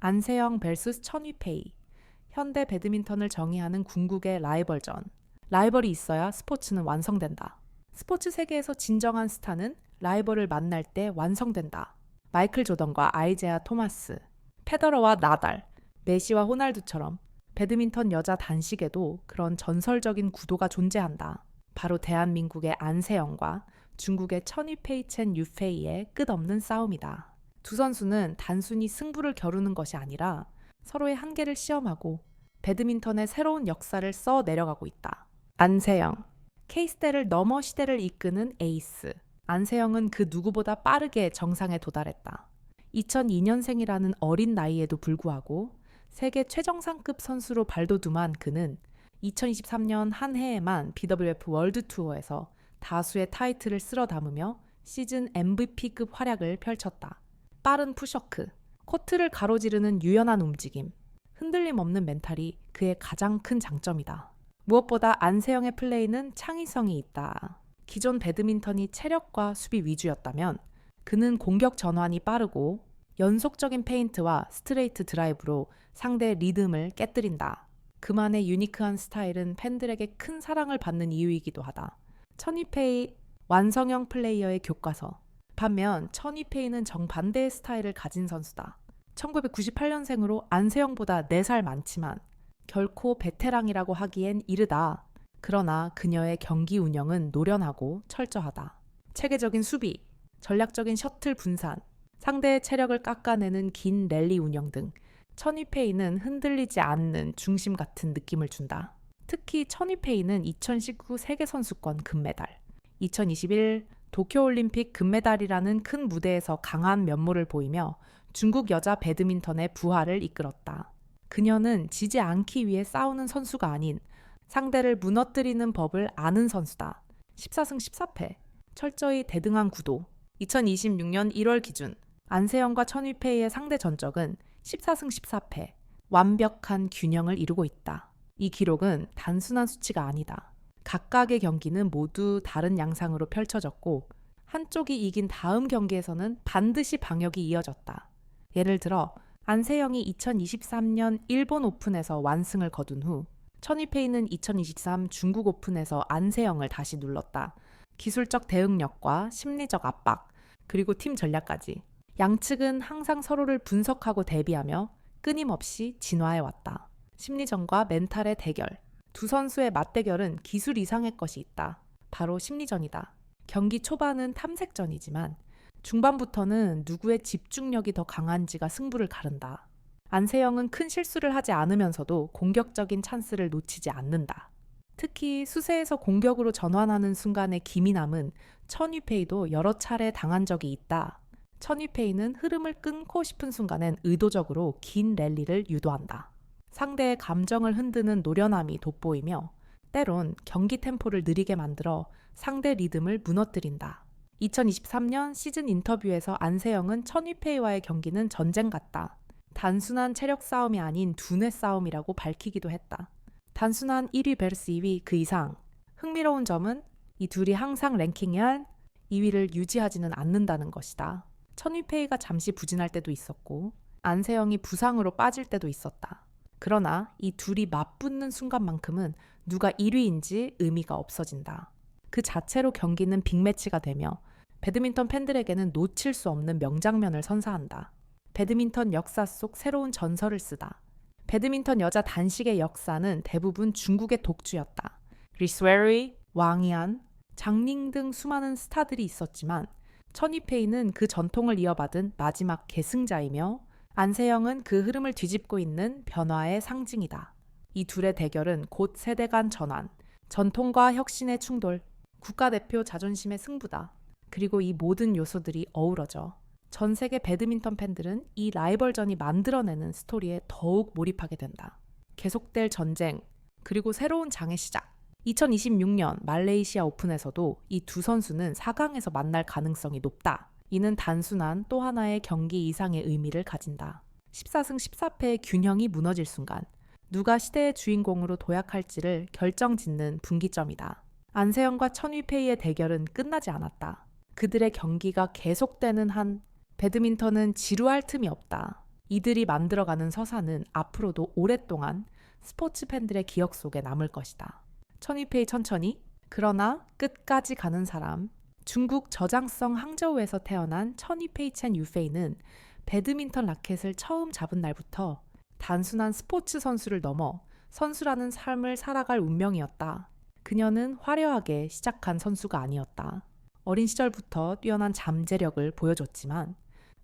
안세영 vs 천위페이. 현대 배드민턴을 정의하는 궁극의 라이벌전. 라이벌이 있어야 스포츠는 완성된다. 스포츠 세계에서 진정한 스타는 라이벌을 만날 때 완성된다. 마이클 조던과 아이제아 토마스, 페더러와 나달, 메시와 호날두처럼 배드민턴 여자 단식에도 그런 전설적인 구도가 존재한다. 바로 대한민국의 안세영과 중국의 천위페이첸 유페이의 끝없는 싸움이다. 두 선수는 단순히 승부를 겨루는 것이 아니라 서로의 한계를 시험하고 배드민턴의 새로운 역사를 써 내려가고 있다. 안세영. K시대를 넘어 시대를 이끄는 에이스. 안세영은 그 누구보다 빠르게 정상에 도달했다. 2002년생이라는 어린 나이에도 불구하고 세계 최정상급 선수로 발돋움한 그는 2023년 한 해에만 BWF 월드 투어에서 다수의 타이틀을 쓸어 담으며 시즌 MVP급 활약을 펼쳤다. 빠른 푸셔크, 코트를 가로지르는 유연한 움직임, 흔들림 없는 멘탈이 그의 가장 큰 장점이다. 무엇보다 안세영의 플레이는 창의성이 있다. 기존 배드민턴이 체력과 수비 위주였다면 그는 공격 전환이 빠르고 연속적인 페인트와 스트레이트 드라이브로 상대의 리듬을 깨뜨린다. 그만의 유니크한 스타일은 팬들에게 큰 사랑을 받는 이유이기도 하다. 천이페이 완성형 플레이어의 교과서. 반면 천이페이는 정반대의 스타일을 가진 선수다. 1998년생으로 안세영보다 4살 많지만 결코 베테랑이라고 하기엔 이르다. 그러나 그녀의 경기 운영은 노련하고 철저하다. 체계적인 수비, 전략적인 셔틀 분산, 상대의 체력을 깎아내는 긴 랠리 운영 등 천이페이는 흔들리지 않는 중심 같은 느낌을 준다. 특히 천이페이는 2019 세계선수권 금메달, 2021 도쿄올림픽 금메달이라는 큰 무대에서 강한 면모를 보이며 중국 여자 배드민턴의 부활을 이끌었다. 그녀는 지지 않기 위해 싸우는 선수가 아닌 상대를 무너뜨리는 법을 아는 선수다. 14승 14패. 철저히 대등한 구도. 2026년 1월 기준 안세영과 천위페이의 상대 전적은 14승 14패. 완벽한 균형을 이루고 있다. 이 기록은 단순한 수치가 아니다. 각각의 경기는 모두 다른 양상으로 펼쳐졌고 한쪽이 이긴 다음 경기에서는 반드시 방역이 이어졌다. 예를 들어 안세영이 2023년 일본 오픈에서 완승을 거둔 후 천이페이는 2023 중국 오픈에서 안세영을 다시 눌렀다. 기술적 대응력과 심리적 압박, 그리고 팀 전략까지. 양측은 항상 서로를 분석하고 대비하며 끊임없이 진화해 왔다. 심리전과 멘탈의 대결. 두 선수의 맞대결은 기술 이상의 것이 있다. 바로 심리전이다. 경기 초반은 탐색전이지만 중반부터는 누구의 집중력이 더 강한지가 승부를 가른다. 안세영은 큰 실수를 하지 않으면서도 공격적인 찬스를 놓치지 않는다. 특히 수세에서 공격으로 전환하는 순간의 기민함은 천위페이도 여러 차례 당한 적이 있다. 천위페이는 흐름을 끊고 싶은 순간엔 의도적으로 긴 랠리를 유도한다. 상대의 감정을 흔드는 노련함이 돋보이며 때론 경기 템포를 느리게 만들어 상대 리듬을 무너뜨린다. 2023년 시즌 인터뷰에서 안세영은 천위페이와의 경기는 전쟁 같다. 단순한 체력 싸움이 아닌 두뇌 싸움이라고 밝히기도 했다. 단순한 1위 베르스 2위 그 이상. 흥미로운 점은 이 둘이 항상 랭킹에 한 2위를 유지하지는 않는다는 것이다. 천위페이가 잠시 부진할 때도 있었고 안세영이 부상으로 빠질 때도 있었다. 그러나 이 둘이 맞붙는 순간만큼은 누가 1위인지 의미가 없어진다. 그 자체로 경기는 빅매치가 되며 배드민턴 팬들에게는 놓칠 수 없는 명장면을 선사한다. 배드민턴 역사 속 새로운 전설을 쓰다. 배드민턴 여자 단식의 역사는 대부분 중국의 독주였다. 리스웨리, 왕이안, 장닝 등 수많은 스타들이 있었지만 천이페이는 그 전통을 이어받은 마지막 계승자이며 안세영은 그 흐름을 뒤집고 있는 변화의 상징이다. 이 둘의 대결은 곧 세대 간 전환, 전통과 혁신의 충돌, 국가대표 자존심의 승부다. 그리고 이 모든 요소들이 어우러져 전 세계 배드민턴 팬들은 이 라이벌전이 만들어내는 스토리에 더욱 몰입하게 된다. 계속될 전쟁, 그리고 새로운 장의 시작. 2026년 말레이시아 오픈에서도 이 두 선수는 4강에서 만날 가능성이 높다. 이는 단순한 또 하나의 경기 이상의 의미를 가진다. 14승 14패의 균형이 무너질 순간 누가 시대의 주인공으로 도약할지를 결정짓는 분기점이다. 안세영과 천위페이의 대결은 끝나지 않았다. 그들의 경기가 계속되는 한 배드민턴은 지루할 틈이 없다. 이들이 만들어가는 서사는 앞으로도 오랫동안 스포츠 팬들의 기억 속에 남을 것이다. 천이페이 천천히 그러나 끝까지 가는 사람 중국 저장성 항저우에서 태어난 천이페이 첸 유페이는 배드민턴 라켓을 처음 잡은 날부터 단순한 스포츠 선수를 넘어 선수라는 삶을 살아갈 운명이었다. 그녀는 화려하게 시작한 선수가 아니었다. 어린 시절부터 뛰어난 잠재력을 보여줬지만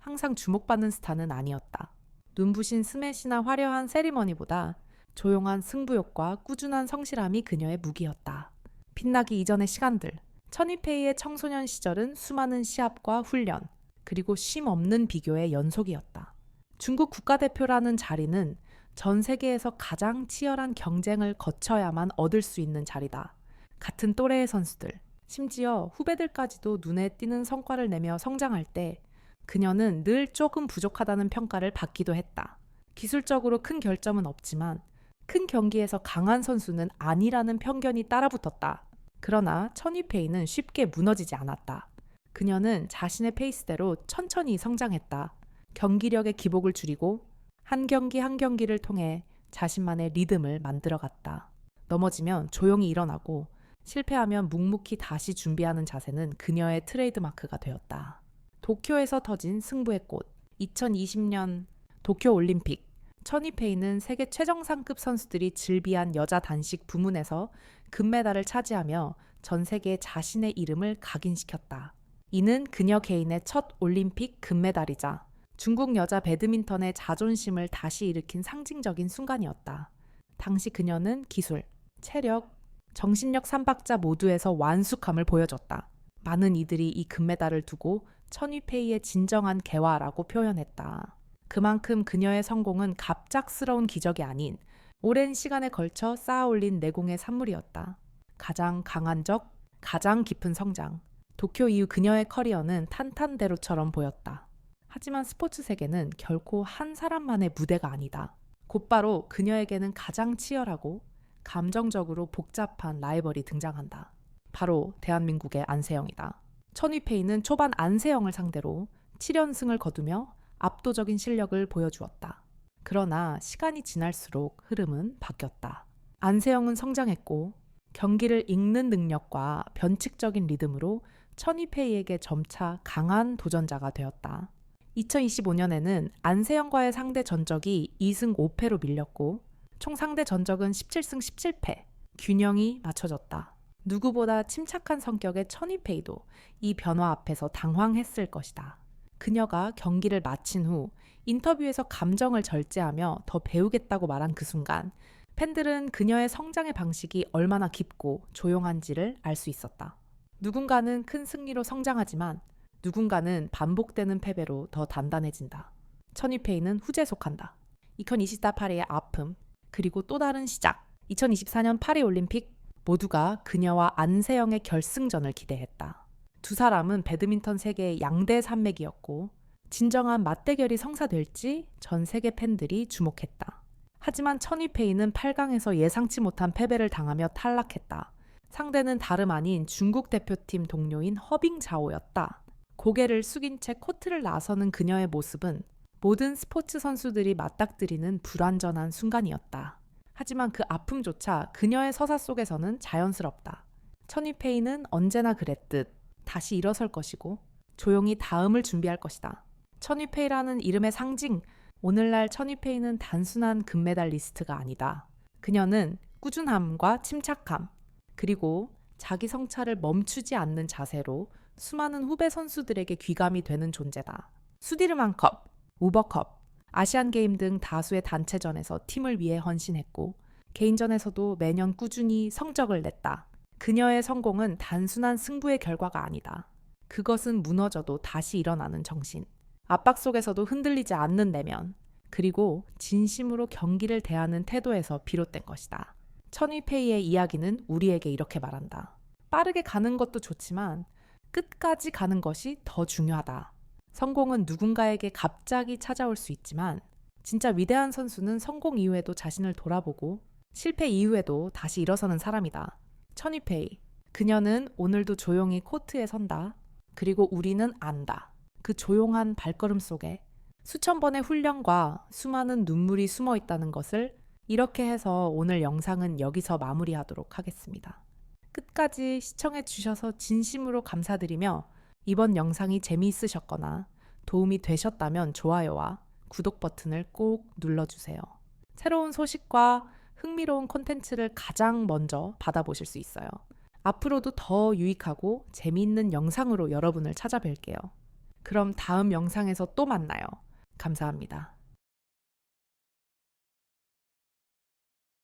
항상 주목받는 스타는 아니었다. 눈부신 스매시나 화려한 세리머니보다 조용한 승부욕과 꾸준한 성실함이 그녀의 무기였다. 빛나기 이전의 시간들, 천이페이의 청소년 시절은 수많은 시합과 훈련, 그리고 쉼 없는 비교의 연속이었다. 중국 국가대표라는 자리는 전 세계에서 가장 치열한 경쟁을 거쳐야만 얻을 수 있는 자리다. 같은 또래의 선수들, 심지어 후배들까지도 눈에 띄는 성과를 내며 성장할 때 그녀는 늘 조금 부족하다는 평가를 받기도 했다. 기술적으로 큰 결점은 없지만 큰 경기에서 강한 선수는 아니라는 편견이 따라붙었다. 그러나 천이페이는 쉽게 무너지지 않았다. 그녀는 자신의 페이스대로 천천히 성장했다. 경기력의 기복을 줄이고 한 경기 한 경기를 통해 자신만의 리듬을 만들어갔다. 넘어지면 조용히 일어나고 실패하면 묵묵히 다시 준비하는 자세는 그녀의 트레이드마크가 되었다. 도쿄에서 터진 승부의 꽃. 2020년 도쿄 올림픽. 천이페이는 세계 최정상급 선수들이 즐비한 여자 단식 부문에서 금메달을 차지하며 전 세계에 자신의 이름을 각인시켰다. 이는 그녀 개인의 첫 올림픽 금메달이자 중국 여자 배드민턴의 자존심을 다시 일으킨 상징적인 순간이었다. 당시 그녀는 기술, 체력, 정신력 삼박자 모두에서 완숙함을 보여줬다. 많은 이들이 이 금메달을 두고 천위페이의 진정한 개화라고 표현했다. 그만큼 그녀의 성공은 갑작스러운 기적이 아닌 오랜 시간에 걸쳐 쌓아 올린 내공의 산물이었다. 가장 강한 적, 가장 깊은 성장. 도쿄 이후 그녀의 커리어는 탄탄대로처럼 보였다. 하지만 스포츠 세계는 결코 한 사람만의 무대가 아니다. 곧바로 그녀에게는 가장 치열하고 감정적으로 복잡한 라이벌이 등장한다. 바로 대한민국의 안세영이다. 천위페이는 초반 안세영을 상대로 7연승을 거두며 압도적인 실력을 보여주었다. 그러나 시간이 지날수록 흐름은 바뀌었다. 안세영은 성장했고 경기를 읽는 능력과 변칙적인 리듬으로 천이페이에게 점차 강한 도전자가 되었다. 2025년에는 안세영과의 상대 전적이 2승 5패로 밀렸고 총 상대 전적은 17승 17패. 균형이 맞춰졌다. 누구보다 침착한 성격의 천이페이도 이 변화 앞에서 당황했을 것이다. 그녀가 경기를 마친 후 인터뷰에서 감정을 절제하며 더 배우겠다고 말한 그 순간 팬들은 그녀의 성장의 방식이 얼마나 깊고 조용한지를 알 수 있었다. 누군가는 큰 승리로 성장하지만 누군가는 반복되는 패배로 더 단단해진다. 천이페이는 후제 속한다. 2024 파리의 아픔, 그리고 또 다른 시작. 2024년 파리 올림픽 모두가 그녀와 안세영의 결승전을 기대했다. 두 사람은 배드민턴 세계의 양대 산맥이었고 진정한 맞대결이 성사될지 전 세계 팬들이 주목했다. 하지만 천이페이는 8강에서 예상치 못한 패배를 당하며 탈락했다. 상대는 다름 아닌 중국 대표팀 동료인 허빙자오였다. 고개를 숙인 채 코트를 나서는 그녀의 모습은 모든 스포츠 선수들이 맞닥뜨리는 불완전한 순간이었다. 하지만 그 아픔조차 그녀의 서사 속에서는 자연스럽다. 천이페이는 언제나 그랬듯 다시 일어설 것이고 조용히 다음을 준비할 것이다. 천이페이라는 이름의 상징, 오늘날 천이페이는 단순한 금메달 리스트가 아니다. 그녀는 꾸준함과 침착함, 그리고 자기 성찰을 멈추지 않는 자세로 수많은 후배 선수들에게 귀감이 되는 존재다. 수디르만컵, 우버컵, 아시안게임 등 다수의 단체전에서 팀을 위해 헌신했고 개인전에서도 매년 꾸준히 성적을 냈다. 그녀의 성공은 단순한 승부의 결과가 아니다. 그것은 무너져도 다시 일어나는 정신. 압박 속에서도 흔들리지 않는 내면. 그리고 진심으로 경기를 대하는 태도에서 비롯된 것이다. 천위페이의 이야기는 우리에게 이렇게 말한다. 빠르게 가는 것도 좋지만 끝까지 가는 것이 더 중요하다. 성공은 누군가에게 갑자기 찾아올 수 있지만 진짜 위대한 선수는 성공 이후에도 자신을 돌아보고 실패 이후에도 다시 일어서는 사람이다. 천이페이. 그녀는 오늘도 조용히 코트에 선다. 그리고 우리는 안다. 그 조용한 발걸음 속에 수천 번의 훈련과 수많은 눈물이 숨어 있다는 것을 이렇게 해서 오늘 영상은 여기서 마무리하도록 하겠습니다. 끝까지 시청해 주셔서 진심으로 감사드리며 이번 영상이 재미있으셨거나 도움이 되셨다면 좋아요와 구독 버튼을 꼭 눌러주세요. 새로운 소식과 흥미로운 콘텐츠를 가장 먼저 받아보실 수 있어요. 앞으로도 더 유익하고 재미있는 영상으로 여러분을 찾아뵐게요. 그럼 다음 영상에서 또 만나요. 감사합니다.